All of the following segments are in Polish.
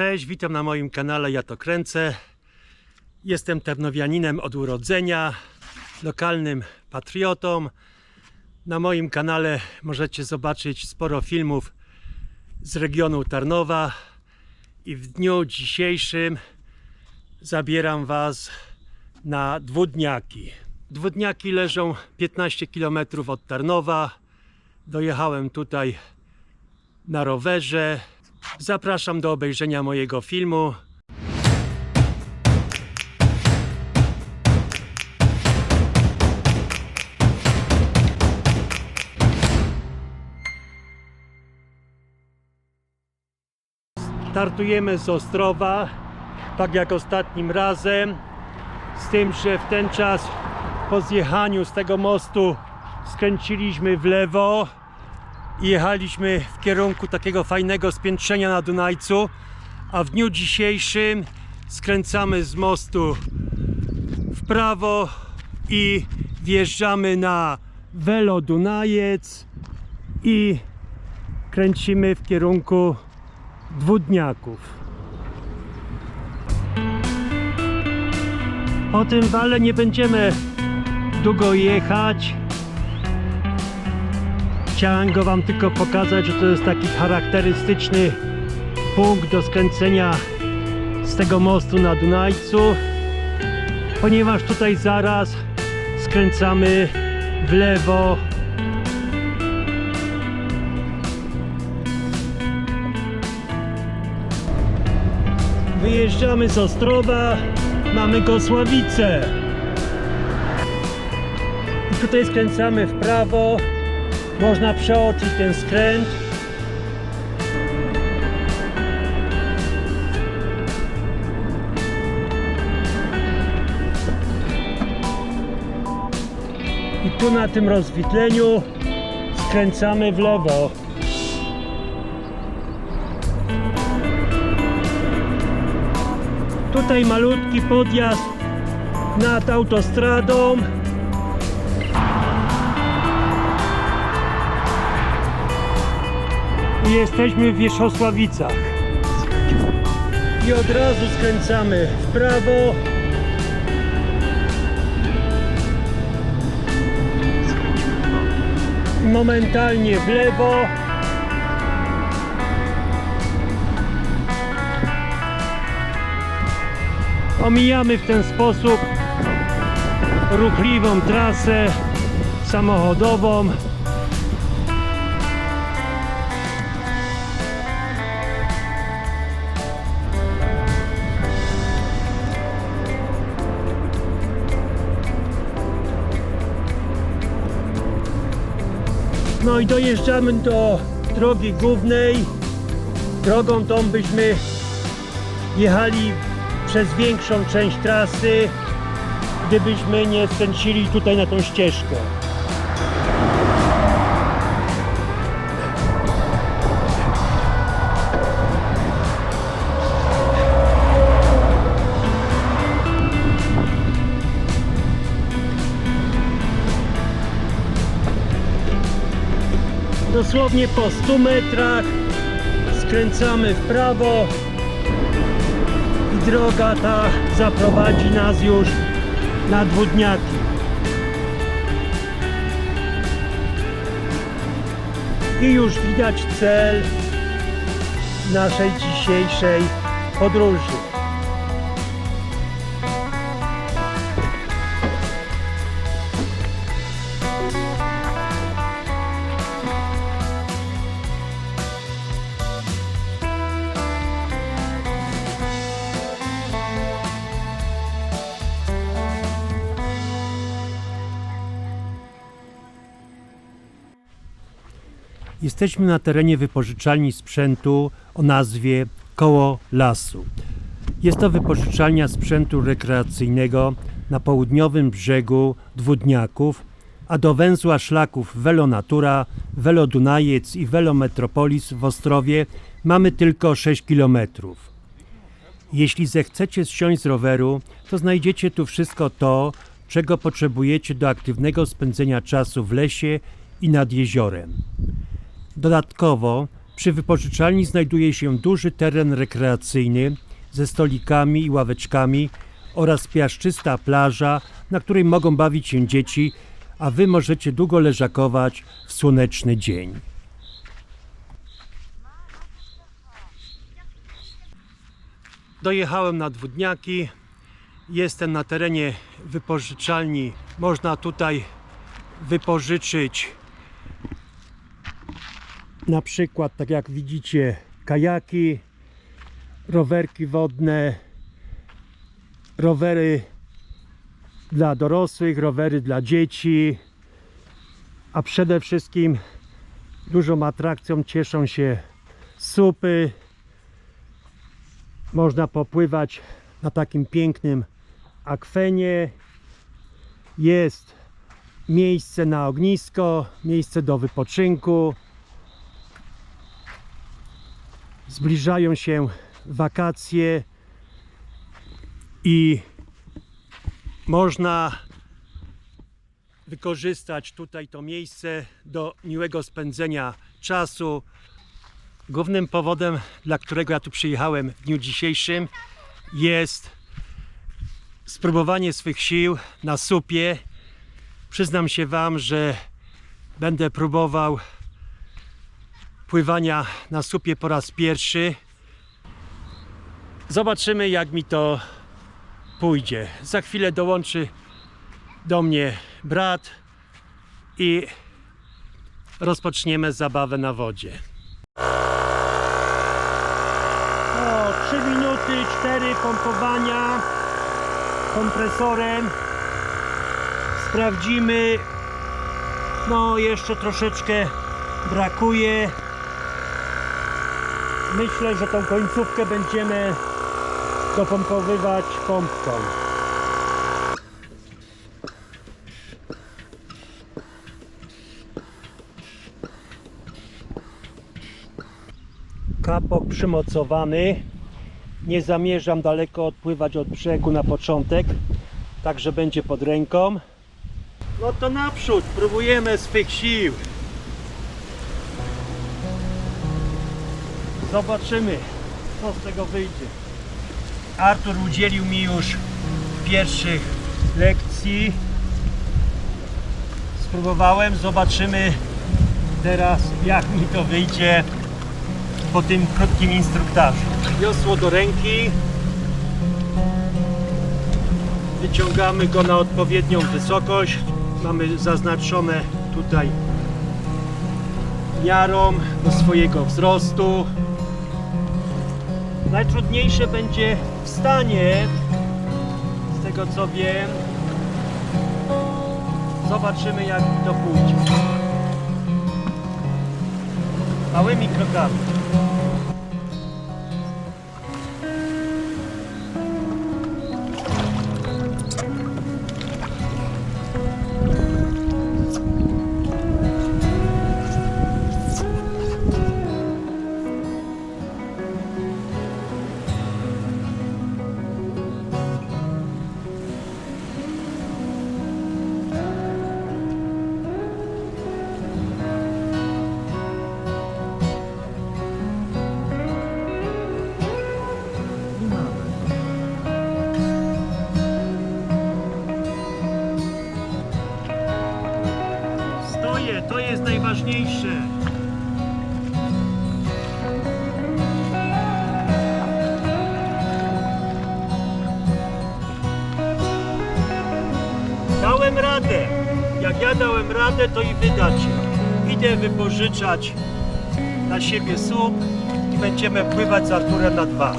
Cześć, witam na moim kanale Ja to kręcę. Jestem ternowianinem od urodzenia, lokalnym patriotą. Na moim kanale możecie zobaczyć sporo filmów z regionu Tarnowa i w dniu dzisiejszym zabieram Was na dwudniaki. Dwudniaki leżą 15 km od Tarnowa. Dojechałem tutaj na rowerze. Zapraszam do obejrzenia mojego filmu. Startujemy z Ostrowa, tak jak ostatnim razem. Z tym, że w ten czas po zjechaniu z tego mostu skręciliśmy w lewo i jechaliśmy w kierunku takiego fajnego spiętrzenia na Dunajcu, a w dniu dzisiejszym skręcamy z mostu w prawo i wjeżdżamy na Welo Dunajec i kręcimy w kierunku Dwudniaków. Po tym wale nie będziemy długo jechać. Chciałem go Wam tylko pokazać, że to jest taki charakterystyczny punkt do skręcenia z tego mostu na Dunajcu, ponieważ tutaj zaraz skręcamy w lewo. Wyjeżdżamy z Ostrowa, mamy Gosławice. I tutaj skręcamy w prawo. Można przeoczyć ten skręt. I tu na tym rozwidleniu skręcamy w lewo. Tutaj malutki podjazd nad autostradą. Jesteśmy w Wierzchosławicach. I od razu skręcamy w prawo. Momentalnie w lewo. Omijamy w ten sposób ruchliwą trasę samochodową. No i dojeżdżamy do drogi głównej. Drogą tą byśmy jechali przez większą część trasy, gdybyśmy nie skręcili tutaj na tą ścieżkę. Dosłownie po 100 metrach skręcamy w prawo i droga ta zaprowadzi nas już na dwudniaki. I już widać cel naszej dzisiejszej podróży. Jesteśmy na terenie wypożyczalni sprzętu o nazwie Koło Lasu. Jest to wypożyczalnia sprzętu rekreacyjnego na południowym brzegu Dwudniaków, a do węzła szlaków Velo Natura, Velo Dunajec i Velo Metropolis w Ostrowie mamy tylko 6 km. Jeśli zechcecie zsiąść z roweru, to znajdziecie tu wszystko to, czego potrzebujecie do aktywnego spędzenia czasu w lesie i nad jeziorem. Dodatkowo Przy wypożyczalni znajduje się duży teren rekreacyjny ze stolikami i ławeczkami oraz piaszczysta plaża, na której mogą bawić się dzieci, a wy możecie długo leżakować w słoneczny dzień. Dojechałem na dwudniaki. Jestem na terenie wypożyczalni. Można tutaj wypożyczyć na przykład, tak jak widzicie, kajaki, rowerki wodne, rowery dla dorosłych, rowery dla dzieci, a przede wszystkim dużą atrakcją cieszą się supy. Można popływać na takim pięknym akwenie. Jest miejsce na ognisko, miejsce do wypoczynku. Zbliżają się wakacje i można wykorzystać tutaj to miejsce do miłego spędzenia czasu. Głównym powodem, dla którego ja tu przyjechałem w dniu dzisiejszym, jest spróbowanie swych sił na supie. Przyznam się Wam, że będę próbował pływania na supie po raz pierwszy. Zobaczymy, jak mi to pójdzie. Za chwilę dołączy do mnie brat i rozpoczniemy zabawę na wodzie. O, 3 minuty, 4 pompowania kompresorem. Sprawdzimy. No, jeszcze troszeczkę brakuje. Myślę, że tą końcówkę będziemy dopompowywać pompką. Kapok przymocowany. Nie zamierzam daleko odpływać od brzegu na początek, także będzie pod ręką. No to naprzód, próbujemy swych sił. Zobaczymy, co z tego wyjdzie. Artur udzielił mi już pierwszych lekcji. Spróbowałem, zobaczymy teraz jak mi to wyjdzie po tym krótkim instruktażu. Wiosło do ręki. Wyciągamy go na odpowiednią wysokość. Mamy zaznaczone tutaj miarą do swojego wzrostu. Najtrudniejsze będzie wstanie, z tego co wiem. Zobaczymy jak to pójdzie. Małymi krokami. Dałem radę. Jak ja dałem radę, to i wydacie. Idę wypożyczać na siebie słup i będziemy pływać z Arturem na dwa.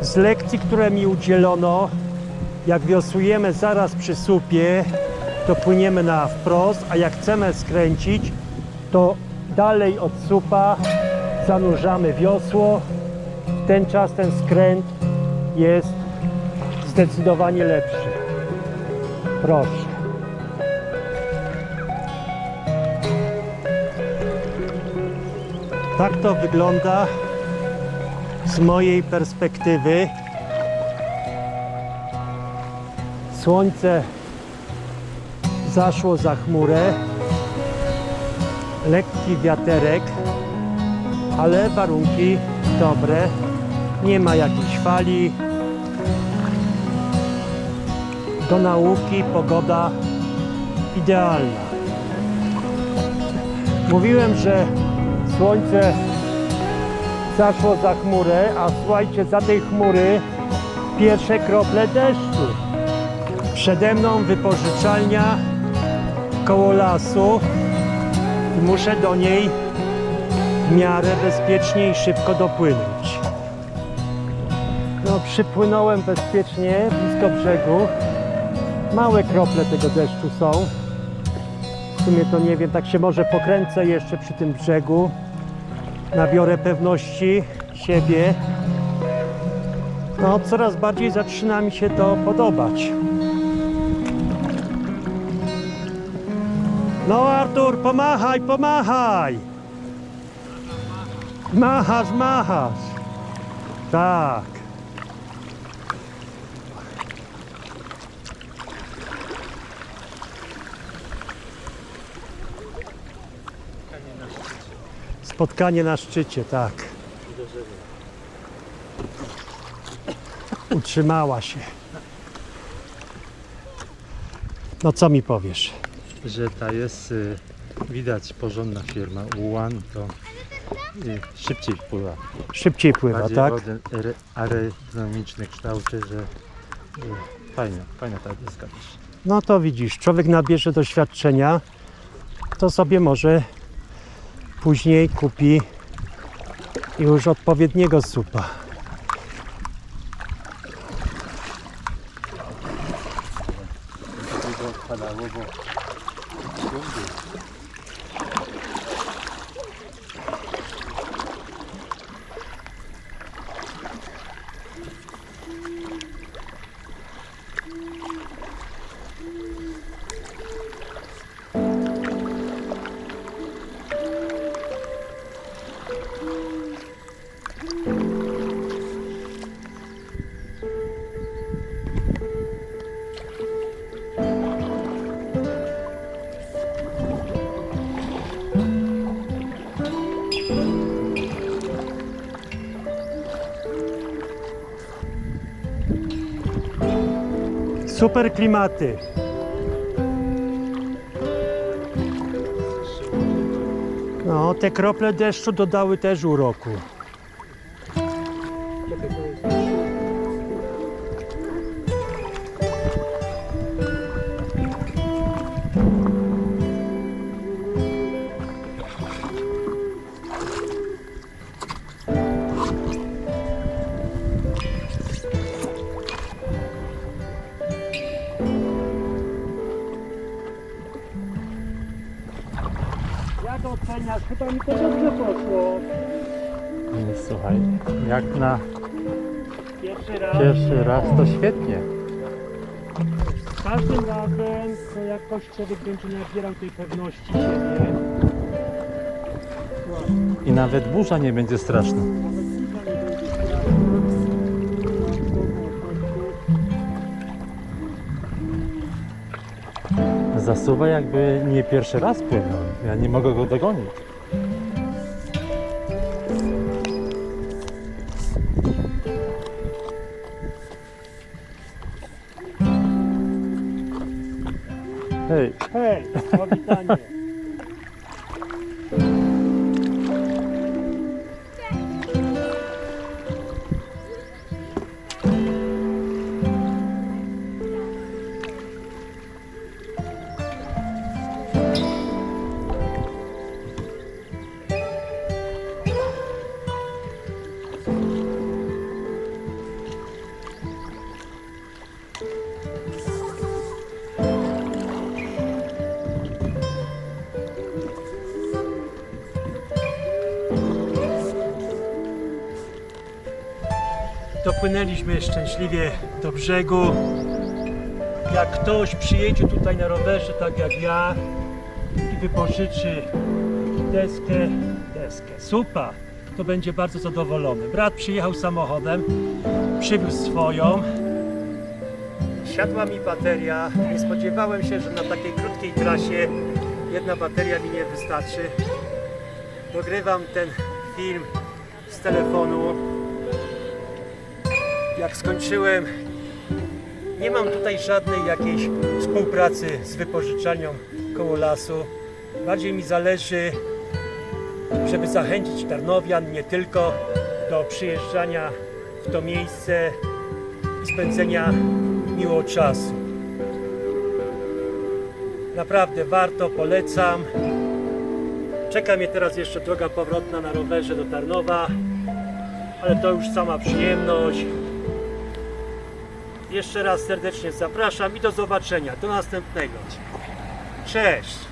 Z lekcji, które mi udzielono, jak wiosłujemy zaraz przy słupie, to płyniemy na wprost, a jak chcemy skręcić, to dalej od słupa zanurzamy wiosło. W ten czas ten skręt jest zdecydowanie lepszy. Proszę. Tak to wygląda z mojej perspektywy. Słońce zaszło za chmurę. Lekki wiaterek, ale warunki dobre. Nie ma jakiejś fali. Do nauki pogoda idealna. Mówiłem, że słońce zaszło za chmurę, a słuchajcie, za tej chmury pierwsze krople deszczu. Przede mną wypożyczalnia koło lasu muszę do niej w miarę bezpiecznie i szybko dopłynąć. No, przypłynąłem bezpiecznie, blisko brzegu. Małe krople tego deszczu są. W sumie to nie wiem, tak się może pokręcę jeszcze przy tym brzegu. Nabiorę pewności siebie. No, coraz bardziej zaczyna mi się to podobać. No, Artur, pomachaj, pomachaj! Machasz, machasz! Tak. Spotkanie na szczycie, tak. Utrzymała się. No co mi powiesz? Że ta jest y, widać porządna firma Ułan to y, szybciej wpływa. Szybciej pływa, Bardziej tak? wody aer- aerodynamiczne kształty, że y, fajna, fajna ta deska też. No to widzisz, człowiek nabierze doświadczenia, to sobie może później kupi już odpowiedniego supa. Odpadało, bo Vamos ver. Super klimaty. No, te krople deszczu dodały też uroku. Mi to dobrze poszło. nie, słuchaj, jak na Pierwszy raz. pierwszy raz to świetnie. Każdym razem to jakoś człowiek będzie nabierał tej pewności siebie. I nawet burza nie będzie straszna. Nawet nie będzie. Zasuwa jakby nie pierwszy raz płynął. Ja nie mogę go dogonić. Hej, Hej, powitanie. Dopłynęliśmy szczęśliwie do brzegu. Jak ktoś przyjedzie tutaj na rowerze, tak jak ja, i wypożyczy deskę, deskę. Super, to będzie bardzo zadowolony. Brat przyjechał samochodem, przywiózł swoją. Siadła mi bateria. Nie spodziewałem się, że na takiej krótkiej trasie jedna bateria mi nie wystarczy. Dogrywam ten film z telefonu. Jak skończyłem, nie mam tutaj żadnej jakiejś współpracy z wypożyczalnią koło lasu. Bardziej mi zależy żeby zachęcić Tarnowian nie tylko do przyjeżdżania w to miejsce i spędzenia miło czasu. Naprawdę warto, polecam. Czeka mnie teraz jeszcze droga powrotna na rowerze do Tarnowa, ale to już sama przyjemność. Jeszcze raz serdecznie zapraszam i do zobaczenia. Do następnego. Cześć!